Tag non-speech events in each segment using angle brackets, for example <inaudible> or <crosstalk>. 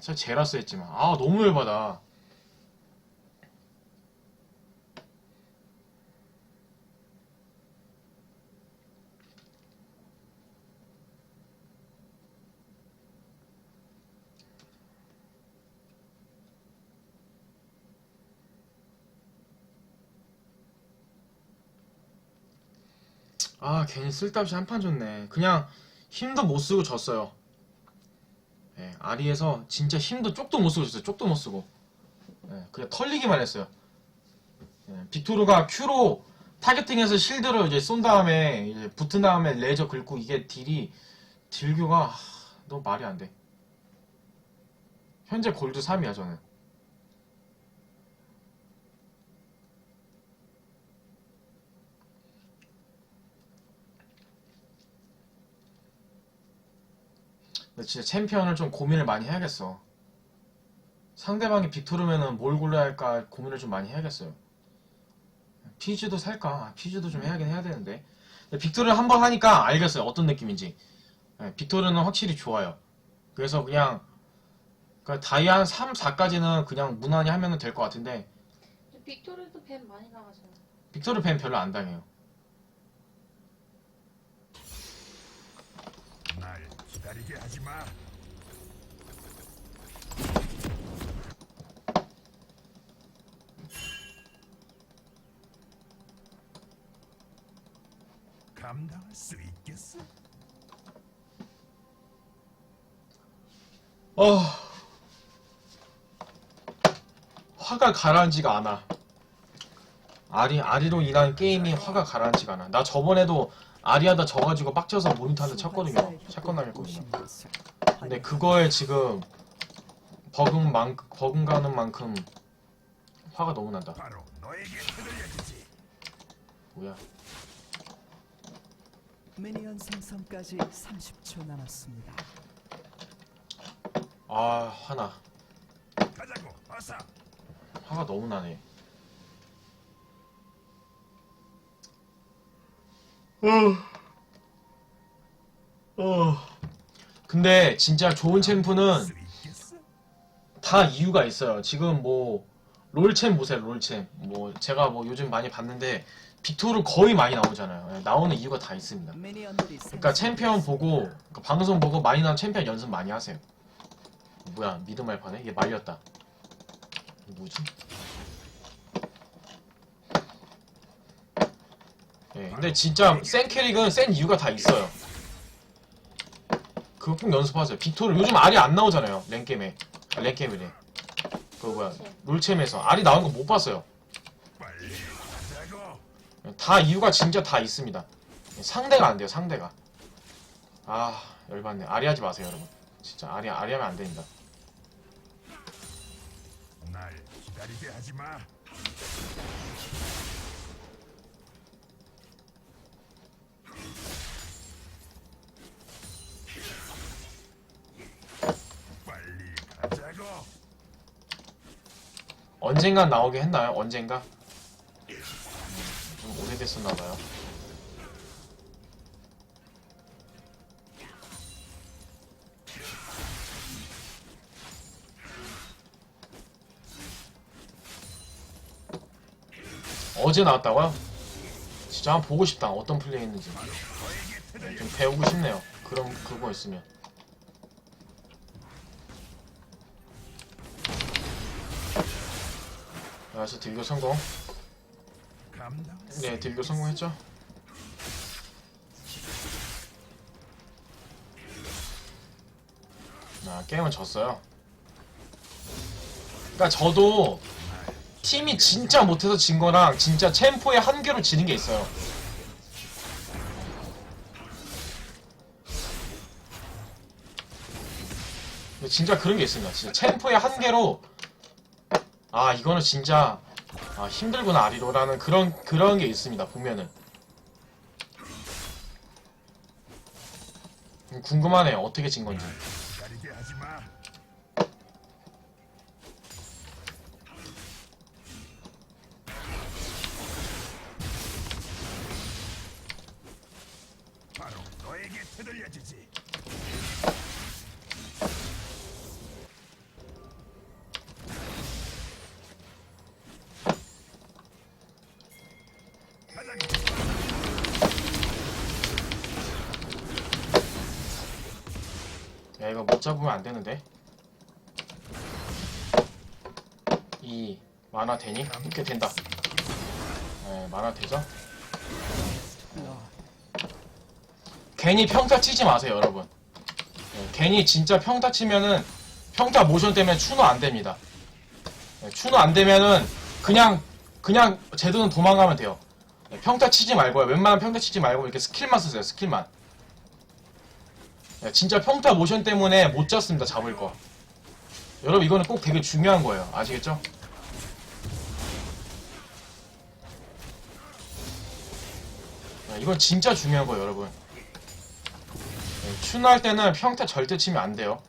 저 제라스 했지만. 아 너무 열받아. 아 괜히 쓸데없이 한판 줬네. 그냥 힘도 못 쓰고 졌어요 예, 아리에서 진짜 힘도 쪽도 못 쓰고 졌어요. 쪽도 못 쓰고. 예, 그냥 털리기만 했어요. 예, 빅토르가 Q로 타겟팅해서 실드를 이제 쏜 다음에 이제 붙은 다음에 레저 긁고 이게 딜이 딜교가 하, 너무 말이 안 돼. 현재 골드 3이야 저는 진짜 챔피언을 좀 고민을 많이 해야겠어. 상대방이 빅토르면은 뭘 골라야 할까 고민을 좀 많이 해야겠어요. 피즈도 살까? 아, 피즈도 좀 해야긴 해야 되는데. 근데 빅토르를 한번 하니까 알겠어요. 어떤 느낌인지. 네, 빅토르는 확실히 좋아요. 그래서 그냥 그러니까 다이 한 3, 4까지는 그냥 무난히 하면 될 것 같은데 빅토르도 뱀 많이 나가잖아. 빅토르 팬 별로 안 당해요. 날 기다리게 하지 마. 감당할 수 있겠어? 어... 화가 가라앉지가 않아. 아리, 아리로 인한 게임이 화가 가라앉지가 않아. 나 저번에도 아리하다 져가지고 빡쳐서 모니터 한대 쳤거든요. 샷건 날렸거든요. 근데 그거에 지금 버금 만, 버금가는 만큼 화가 너무 난다. 뭐야. 미니언 생성까지 30초 남았습니다. 아, 화나. 화가 너무 나네. 어. 어. 근데 진짜 좋은 챔프는? 다 이유가 있어요. 지금 뭐 롤챔 보세요, 롤챔. 뭐 제가 뭐 요즘 많이 봤는데 빅토르 거의 많이 나오잖아요. 예, 나오는 이유가 다 있습니다. 그러니까 챔피언 보고 그러니까 방송 보고 많이 나온 챔피언 연습 많이 하세요. 뭐야 미드 말파네? 얘 말렸다. 뭐지? 예, 근데 진짜 센 캐릭은 센 이유가 다 있어요. 그거 꼭 연습하세요. 빅토르 요즘 알이 안 나오잖아요. 랭게임에. 아, 랭게임이래. 그 뭐야 롤챔에서 알이 나온 거못 봤어요. 다 이유가 진짜 다 있습니다. 상대가 안 돼요, 상대가. 아, 열받네. 아리 하지 마세요, 여러분. 진짜 아리, 아리 하면 안 됩니다. 날 기다리게 하지 마. 언젠간 나오게 했나요? 언젠가? 음, 좀 오래됐었나봐요. 어제 나왔다고요? 진짜 한번 보고 싶다. 어떤 플레이 했는지. 좀 배우고 싶네요. 그런, 그거 있으면. 그래서 딜교 성공. 네, 딜교 성공했죠? 아, 게임은 졌어요. 그니까 저도 팀이 진짜 못해서 진 거랑 진짜 챔포의 한계로 지는 게 있어요. 진짜 그런 게 있습니다. 진짜 챔포의 한계로 아 이거는 진짜 아 힘들구나 아리로라는 그런 그런 게 있습니다. 보면은 음, 궁금하네요. 어떻게 진 건지. 이거 못 잡으면 안 되는데. 이 만화 되니? 이렇게 된다. 네, 만화 되죠? 괜히 평타 치지 마세요, 여러분. 네, 괜히 진짜 평타 치면은 평타 모션 때문에 추노 안 됩니다. 네, 추노 안 되면은 그냥 그냥 제드는 도망가면 돼요. 네, 평타 치지 말고요. 웬만하면 평타 치지 말고 이렇게 스킬만 쓰세요. 스킬만. 네, 진짜 평타 모션 때문에 못 잡습니다. 잡을 거. 여러분 이거는 꼭 되게 중요한 거예요. 아시겠죠? 네, 이건 진짜 중요한 거예요, 여러분. 네, 추노할 때는 평타 절대 치면 안 돼요.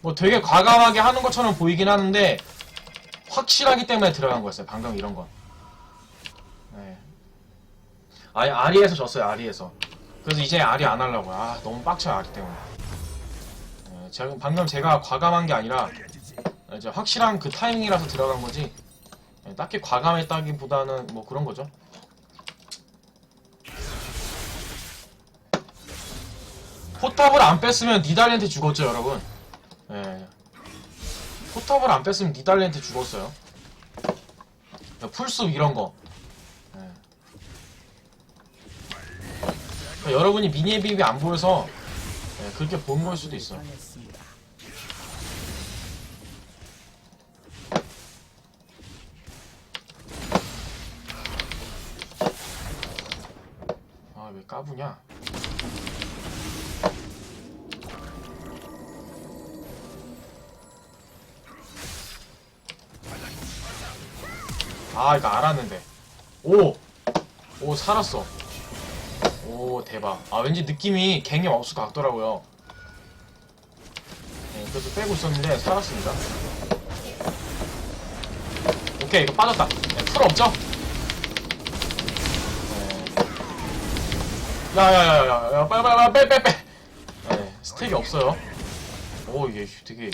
뭐 되게 과감하게 하는 것처럼 보이긴 하는데 확실하기 때문에 들어간 거였어요. 방금 이런 건. 네. 아예 아리에서 졌어요. 아리에서. 그래서 이제 아리 안 하려고요. 아 너무 빡쳐요 아리 때문에. 네, 제가 방금 제가 과감한 게 아니라. 이제 확실한 그 타이밍이라서 들어간 거지. 네, 딱히 과감했다기보다는 뭐 그런 거죠. 포탑을 안 뺐으면 니달리한테 죽었죠, 여러분. 예. 포탑을 안 뺐으면 니달리한테 죽었어요. 야, 풀숲 이런 거. 예. 그러니까 여러분이 미니의 비비 안 보여서 예, 그렇게 본 걸 수도 있어. 당했습니다. 아, 왜 까부냐? 아, 이거 알았는데. 오! 오, 살았어. 오, 대박. 아, 왠지 느낌이 갱이 없을 것 같더라고요. 네, 그래서 빼고 있었는데, 살았습니다. 오케이, 이거 빠졌다. 네, 풀 없죠? 네. 야야야야야 빨리 빨리 빨리 빼 빼. 네 스택이 없어요. 오 이게 되게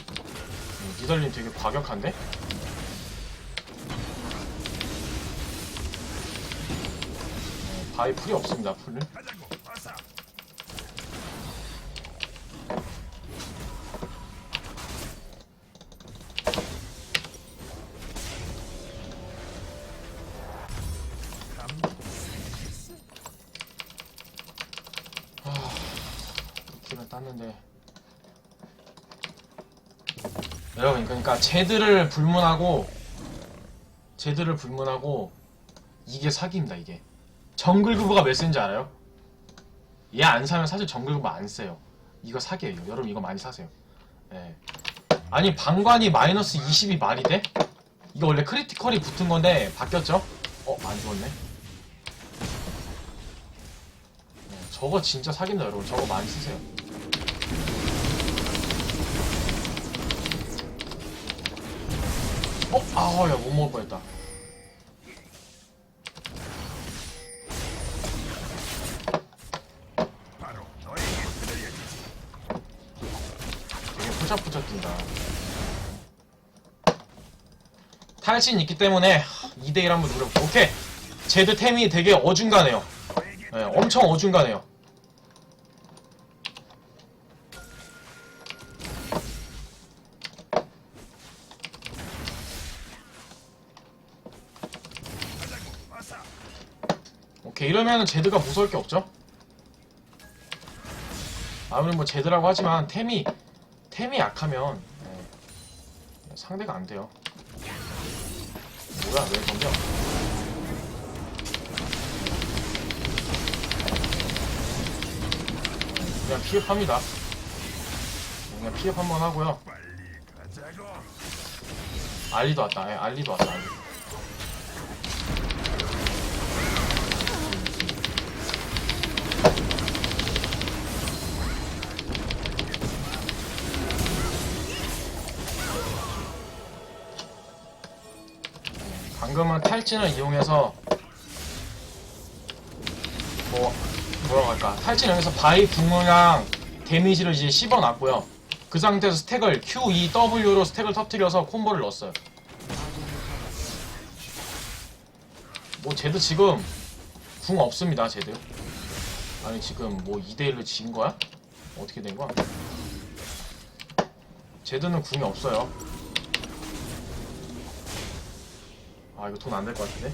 니달님 되게 과격한데? 네, 바위 풀이 없습니다. 감독. 길은 땄는데. 여러분 그러니까 제드를 불문하고 제드를 불문하고 이게 사기입니다 이게. 정글 그거가 몇 센지 알아요? 얘 안 사면 사실 정글 그거 안 써요. 이거 사기예요. 여러분 이거 많이 사세요. 예. 아니 방관이 마이너스 20이 말이 돼? 이거 원래 크리티컬이 붙은 건데 바뀌었죠? 어 안 죽었네. 네, 저거 진짜 사기입니다 여러분. 저거 많이 쓰세요. 어? 아우 야못 먹을 뻔했다. 탈신 있기 때문에 2대1 한번 노려볼게요. 오케이. 제드 템이 되게 어중간해요. 네, 엄청 어중간해요. 오케이. 이러면은 제드가 무서울 게 없죠? 아무리 뭐 제드라고 하지만 템이, 템이 약하면, 네, 상대가 안 돼요. 뭐야, 왜 던져? 그냥 피업합니다. 그냥 피업 한번 하고요. 알리도 왔다. 예, 알리도 왔다. 알리. 방금은 탈진을 이용해서 뭐 뭐라고 할까? 탈진 여기서 바위 붕어랑 데미지를 이제 씹어놨고요. 그 상태에서 스택을 Q, E, W로 스택을 터트려서 콤보를 넣었어요. 뭐 제드 지금 궁 없습니다 제드 아니 지금 뭐 2대1로 진 거야? 어떻게 된 거야? 제드는 궁이 없어요 아 이거 돈 안 될 것 같은데?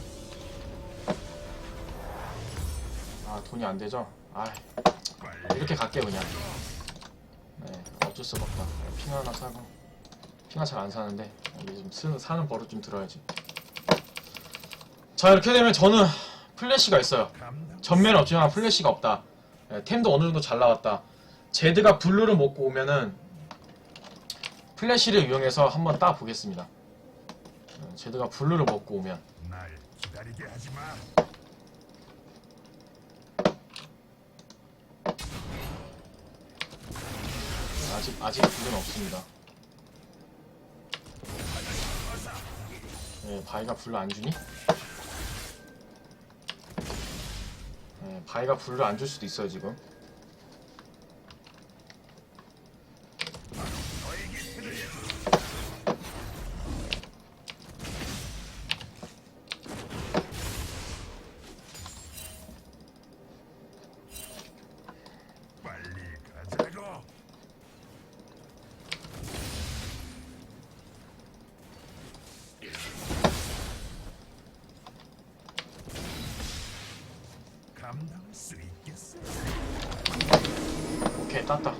아 돈이 안 되죠? 아 이렇게 갈게 그냥. 네 어쩔 수가 없다. 핑 하나 사고. 핑하 잘안 사는데. 이제 좀 쓰는, 사는 버릇 좀 들어야지. 자 이렇게 되면 저는 플래시가 있어요. 감당 전면 없지만 플래시가 없다. 예, 템도 어느 정도 잘 나왔다. 제드가 블루를 먹고 오면은 플래시를 이용해서 한번 따 보겠습니다. 예, 제드가 블루를 먹고 오면 날 기다리게 하지 마. 아직 아직 블루는 없습니다 예, 바이가 블루 안 주니? 예, 바이가 블루 안줄 수도 있어요 지금 땄다.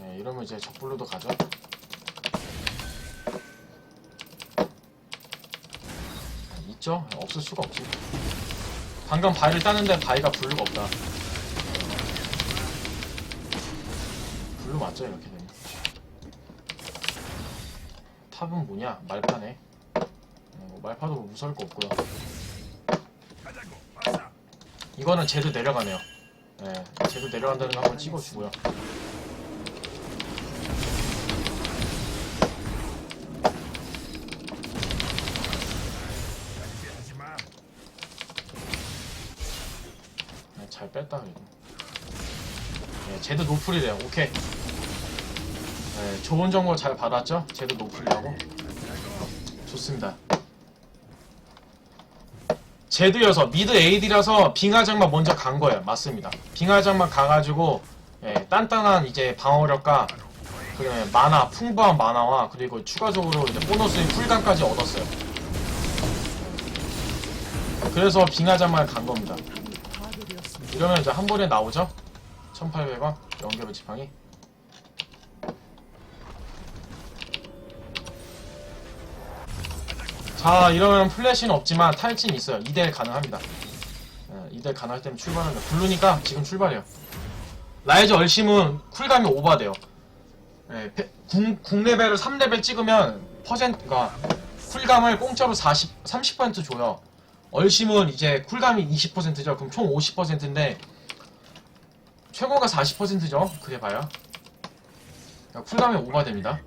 네, 이러면 이제 적블루도 가죠? 아, 있죠? 없을 수가 없지. 방금 바위를 따는데 바위가 블루가 없다. 블루 맞죠 이렇게 되면? 탑은 뭐냐? 어, 뭐 말파도 뭐 무서울 거 없고요. 이거는 제드 내려가네요. 예, 제드 내려간다는 거 한번 찍어주고요. 예, 잘 뺐다 그래도. 예, 제드 노플이래요. 오케이. 예, 좋은 정보 잘 받았죠? 제드 노플이라고. 좋습니다. 제드여서 미드 AD라서 빙하장만 먼저 간 거예요. 맞습니다. 빙하장만 가가지고 예, 단단한 이제 방어력과 그 만화 풍부한 만화와 그리고 추가적으로 이제 보너스인 풀감까지 얻었어요. 그래서 빙하장만 간 겁니다. 이러면 이제 한 번에 나오죠? 1800원 연결 지팡이 자 이러면 플래시는 없지만 탈진 있어요 2대1 가능합니다 예, 2대1 가능할 때면 출발합니다 블루니까 지금 출발해요 라이즈 얼심은 쿨감이 오버돼요 예, 페- 궁, 궁 레벨을 3레벨 찍으면 퍼센트가 쿨감을 공짜로 40, 30% 줘요 얼심은 이제 쿨감이 20%죠. 그럼 총 50%인데 최고가 40%죠. 그래 봐요. 그러니까 쿨감이 오버됩니다.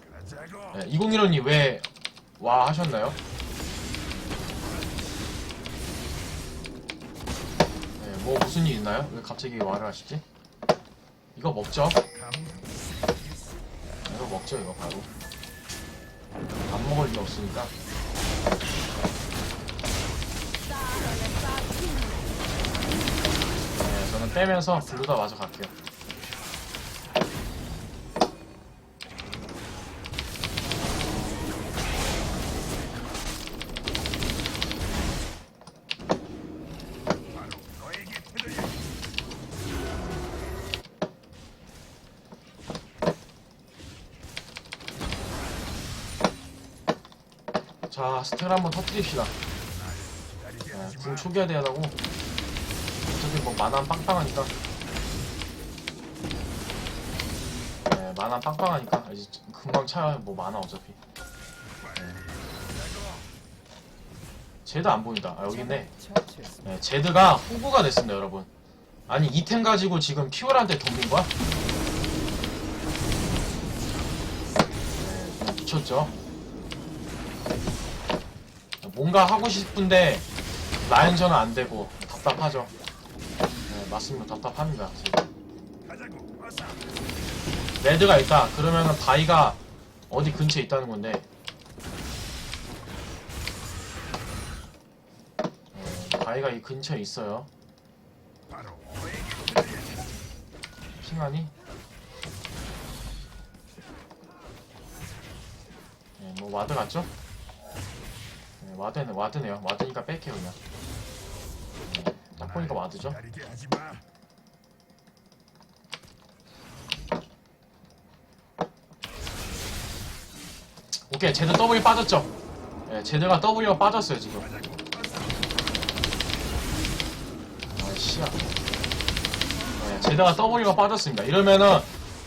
네, 2015님 왜와 하셨나요? 뭐 무슨 일 있나요? 왜 갑자기 와를 하시지? 이거 먹죠? 이거 먹죠 이거 바로 안 먹을 일 없으니까 네 저는 빼면서 블루다 마저 갈게요 자 스텔 한번 터뜨립시다 네. 궁 초기화 돼야 하고 어차피 뭐 만화 빵빵하니까 네 만화 빵빵하니까 이제 금방 차요 뭐 만화 어차피 쟤도 안 보인다 아 여기 있네. 네, 제드가 호구가 됐습니다, 여러분. 아니, 이템 가지고 지금 피오라한테 덤빈 거야? 네, 좀 미쳤죠? 뭔가 하고 싶은데, 라인전은 안 되고, 답답하죠? 네, 맞습니다. 답답합니다, 지금. 레드가 있다. 그러면은 바위가 어디 근처에 있다는 건데. 어, 바위가 이 근처에 있어요. 핑하니? 네, 뭐 와드 같죠? 네, 와드네, 와드네요. 와드니까 뺄게요 그냥. 네, 딱 보니까 날 와드죠? 오케이, 제드 W 빠졌죠? 네, 제드가 W가 빠졌어요 지금. 아, 씨야. 네, 제드가 W가 빠졌습니다. 이러면은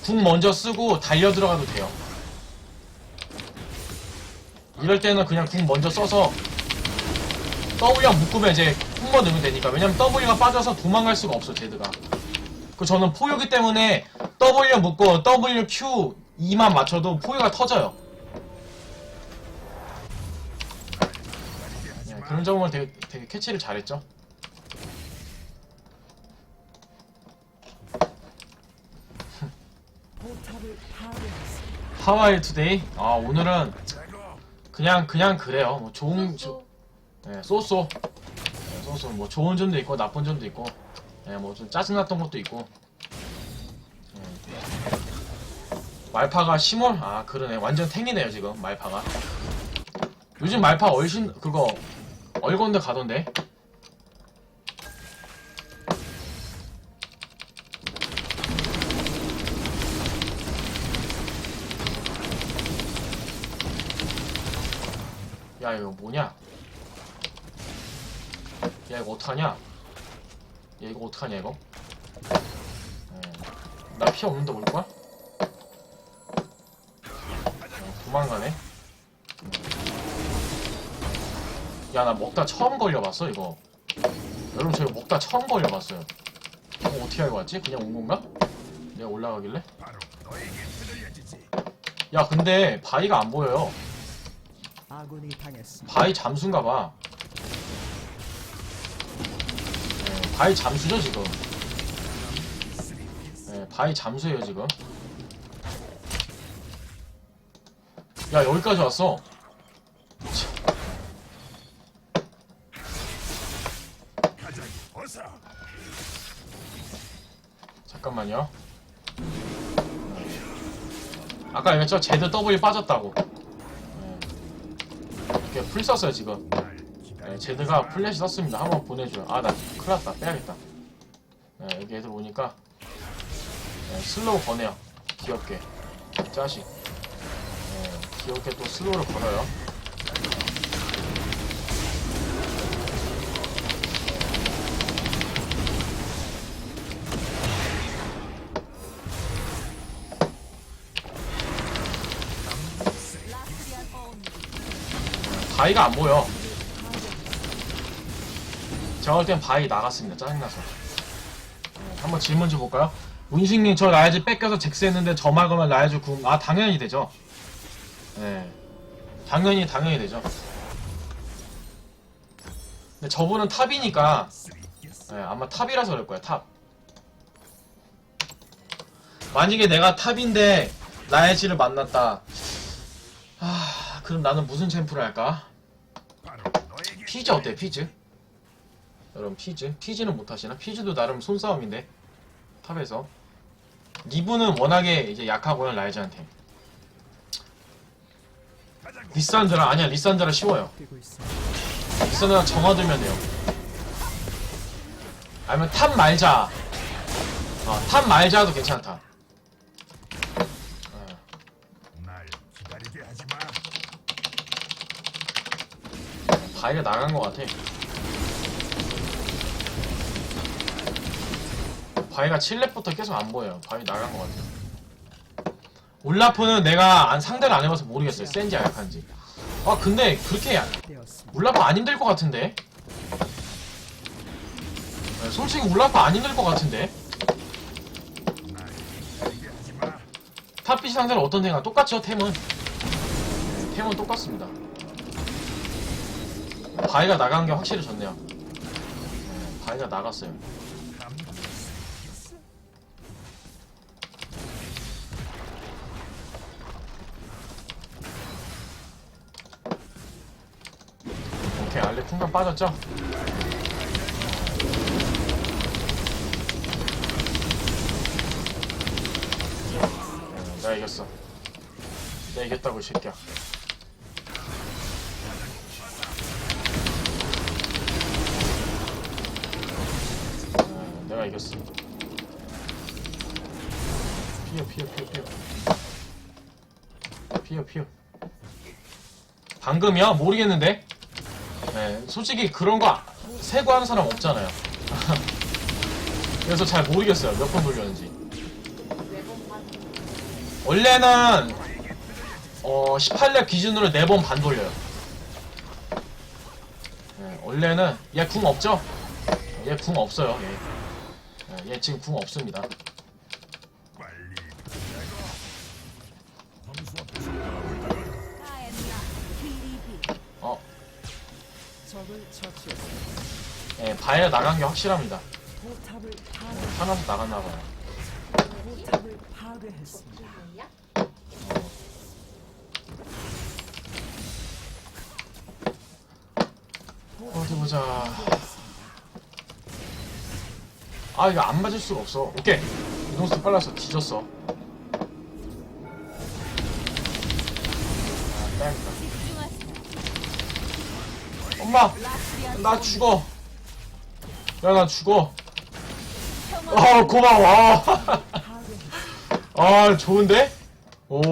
궁 먼저 쓰고 달려 들어가도 돼요. 이럴 때는 그냥 궁 먼저 써서 W랑 묶으면 이제 콤보 넣으면 되니까. 왜냐면 W가 빠져서 도망갈 수가 없어, 제드가. 그 저는 포효기 때문에 W 묶고 W, Q, E만 맞춰도 포효가 터져요. 네, 마. 그런 점을 되게, 되게 캐치를 잘했죠. <laughs> 하와이 투데이. 아 오늘은 그냥 그냥 그래요. 뭐 좋은 쏘쏘. 네, 쏘쏘. 네, 쏘쏘. 뭐 좋은 점도 있고 나쁜 점도 있고. 네, 뭐 좀 짜증났던 것도 있고. 네. 말파가 시몰? 아 그러네. 완전 탱이네요 지금 말파가. 요즘 말파 얼씬 그거 얼건데 가던데. 야 이거 뭐냐? 야 이거 어떡하냐? 야 이거 어떡하냐 이거? 나 피 없는데 올 거야? 어, 도망가네. 야 나 먹다 처음 걸려봤어 이거. 여러분 저 이거 먹다 처음 걸려봤어요. 이거 어떻게 알고 왔지? 그냥 온 건가? 내가 올라가길래? 야 근데 바위가 안 보여요. 아군이 당했습니다. 바위 잠수인가 봐. 네, 바위 잠수죠 지금. 네, 바위 잠수예요 지금. 야 여기까지 왔어. 잠깐만요. 아까 얘기했죠? 제드 W 빠졌다고. 네. 이렇게 풀 썼어요 지금. 날 네, 제드가. 플래시 썼습니다. 한번 보내줘요. 아, 나 큰일 났다. 빼야겠다. 네, 여기 애들 오니까 네, 슬로우 거네요. 귀엽게. 짜식. 네, 귀엽게 또 슬로우를 걸어요. 바위가 안 보여. 제가 볼 땐 바위 나갔습니다. 짜증나서. 네, 한번 질문 좀 볼까요? 문식님 저 라이즈 뺏겨서 잭스 했는데 저 말고만 라이즈 궁. 아 당연히 되죠. 네. 당연히 당연히 되죠. 근데 저분은 탑이니까. 네, 아마 탑이라서 그럴 거야 탑. 만약에 내가 탑인데 라이즈를 만났다. 아 그럼 나는 무슨 챔프를 할까? 피즈 어때 피즈? 여러분 피즈? 피즈는 못하시나? 피즈도 나름 손싸움인데 탑에서 리브는 워낙에 이제 약하고요 라이즈한테. 리산드라 아니야 리산드라 쉬워요. 리산드라 정화두면 돼요 아니면 탑 말자 어, 탑 말자도 괜찮다 어, 날 기다리게 하지 마. 바위가 나간 것 같아. 바위가 7렙부터 계속 안 보여요 바위 나간 것 같아요 올라프는 내가 안, 상대를 안 해봐서 모르겠어요. 센지 약한지. 아 근데 그렇게. 울라프 안 힘들 것 같은데? 네, 솔직히 울라프 안 힘들 것 같은데. 탑피시 상대는 어떤 탱가 똑같죠 템은? 네, 템은 똑같습니다 바위가 나간 게 확실히 좋네요. 바위가 나갔어요. 오케이, 알리 풍간 빠졌죠? 네, 내가 이겼어. 내가 이겼다고, 이 새끼야. 피어 피어 피어 피어 피어 피어 방금이야? 모르겠는데 네, 솔직히 그런 거 세고 하는 사람 없잖아요 <laughs> 그래서 잘 모르겠어요 몇 번 돌렸는지. 원래는 어 18렙 기준으로 4번 반 돌려요 네, 원래는 얘 궁 없죠? 얘 궁 없어요 얘. 네, 얘 지금 궁 없습니다 예, 바에 나간 게 확실합니다. 포탑을 파괴, 하나도 나갔나 봐요. 포탑을 파괴했습니다. 뭐야? 어디 보자. 아 이거 안 맞을 수가 없어. 오케이. 이동수 빨라서 뒤졌어. 아 엄마 나 죽어. 야 나 죽어. 아 고마워. 아. <laughs> 아 좋은데? 오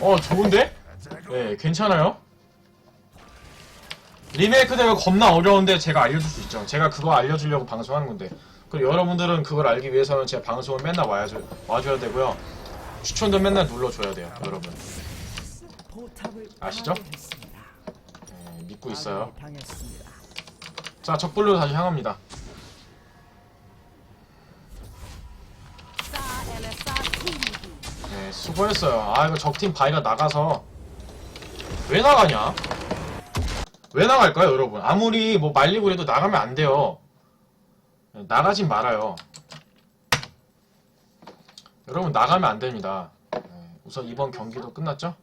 어 좋은데? 가자고. 네 괜찮아요. 리메이크 되면 겁나 어려운데 제가 알려줄 수 있죠. 제가 그거 알려주려고 방송하는 건데. 그리고 여러분들은 그걸 알기 위해서는 제 방송을 맨날 와야죠, 와줘야 되고요. 추천도 맨날 눌러줘야 돼요 여러분. 아시죠? 믿고 있어요. 당했습니다. 자 적불로 다시 향합니다. 네 수고했어요. 아 이거 적팀 바이가 나가서 왜 나가냐? 왜 나갈까요 여러분? 아무리 뭐 말리고 해도 나가면 안 돼요. 네, 나가진 말아요. 여러분 나가면 안 됩니다. 네, 우선 이번 경기도 끝났죠